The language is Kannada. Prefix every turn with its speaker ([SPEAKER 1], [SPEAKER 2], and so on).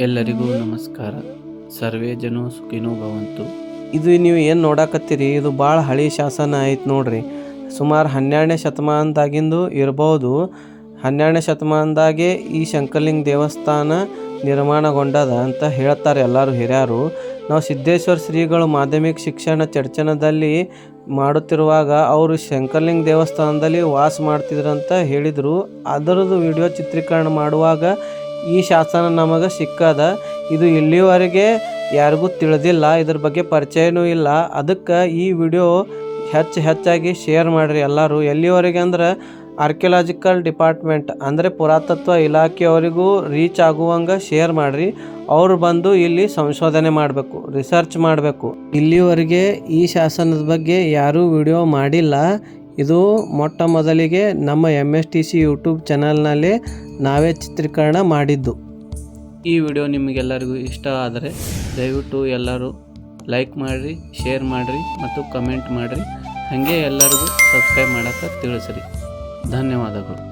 [SPEAKER 1] ಎಲ್ಲರಿಗೂ ನಮಸ್ಕಾರ. ಸರ್ವೇ ಜನೋ ಸುಖಿನೋ ಭವಂತು.
[SPEAKER 2] ಇದು ನೀವು ಏನು ನೋಡಾಕತ್ತೀರಿ? ಇದು ಭಾಳ ಹಳಿ ಶಾಸನ ಐತೆ ನೋಡ್ರಿ. ಸುಮಾರು ಹನ್ನೆರಡನೇ ಶತಮಾನದಾಗಿಂದು ಇರ್ಬೋದು. ಹನ್ನೆರಡನೇ ಶತಮಾನದಾಗೆ ಈ ಶಂಕರಲಿಂಗ ದೇವಸ್ಥಾನ ನಿರ್ಮಾಣಗೊಂಡದ ಅಂತ ಹೇಳ್ತಾರೆ ಎಲ್ಲರೂ ಹಿರಿಯರು. ನಾವು ಸಿದ್ದೇಶ್ವರ ಶ್ರೀಗಳು ಮಾಧ್ಯಮಿಕ ಶಿಕ್ಷಣ ಚರ್ಚನದಲ್ಲಿ ಮಾಡುತ್ತಿರುವಾಗ ಅವರು ಶಂಕರಲಿಂಗ ದೇವಸ್ಥಾನದಲ್ಲಿ ವಾಸ ಮಾಡ್ತಿದ್ರು ಅಂತ ಹೇಳಿದರು. ಅದರದ್ದು ವಿಡಿಯೋ ಚಿತ್ರೀಕರಣ ಮಾಡುವಾಗ ಈ ಶಾಸನ ನಮಗೆ ಸಿಕ್ಕದ. ಇದು ಇಲ್ಲಿವರೆಗೆ ಯಾರಿಗೂ ತಿಳಿದಿಲ್ಲ. ಇದ್ರ ಬಗ್ಗೆ ಪರಿಚಯನೂ ಇಲ್ಲ. ಅದಕ್ಕೆ ಈ ವಿಡಿಯೋ ಹೆಚ್ಚು ಹೆಚ್ಚಾಗಿ ಶೇರ್ ಮಾಡಿರಿ ಎಲ್ಲರೂ. ಎಲ್ಲಿವರೆಗೆ ಅಂದ್ರೆ ಆರ್ಕಿಯಲಾಜಿಕಲ್ ಡಿಪಾರ್ಟ್ಮೆಂಟ್, ಅಂದರೆ ಪುರಾತತ್ವ ಇಲಾಖೆಯವರಿಗೂ ರೀಚ್ ಆಗುವಂಗೆ ಶೇರ್ ಮಾಡಿರಿ. ಅವರು ಬಂದು ಇಲ್ಲಿ ಸಂಶೋಧನೆ ಮಾಡಬೇಕು, ರಿಸರ್ಚ್ ಮಾಡಬೇಕು. ಇಲ್ಲಿವರೆಗೆ ಈ ಶಾಸನದ ಬಗ್ಗೆ ಯಾರೂ ವಿಡಿಯೋ ಮಾಡಿಲ್ಲ. ಇದು ಮೊಟ್ಟ ಮೊದಲಿಗೆ ನಮ್ಮ M S T C YouTube ಚಾನಲ್ನಲ್ಲಿ ನಾವೇ ಚಿತ್ರೀಕರಣ ಮಾಡಿದ್ದು.
[SPEAKER 1] ಈ ವಿಡಿಯೋ ನಿಮಗೆಲ್ಲರಿಗೂ ಇಷ್ಟ ಆದರೆ ದಯವಿಟ್ಟು ಎಲ್ಲರೂ ಲೈಕ್ ಮಾಡಿರಿ ಶೇರ್ ಮಾಡಿರಿ ಮತ್ತು ಕಮೆಂಟ್ ಮಾಡಿರಿ. ಹಾಗೆ ಎಲ್ಲರಿಗೂ ಸಬ್ಸ್ಕ್ರೈಬ್ ಮಾಡೋಕ್ಕೆ ತಿಳಿಸ್ರಿ. ಧನ್ಯವಾದಗಳು.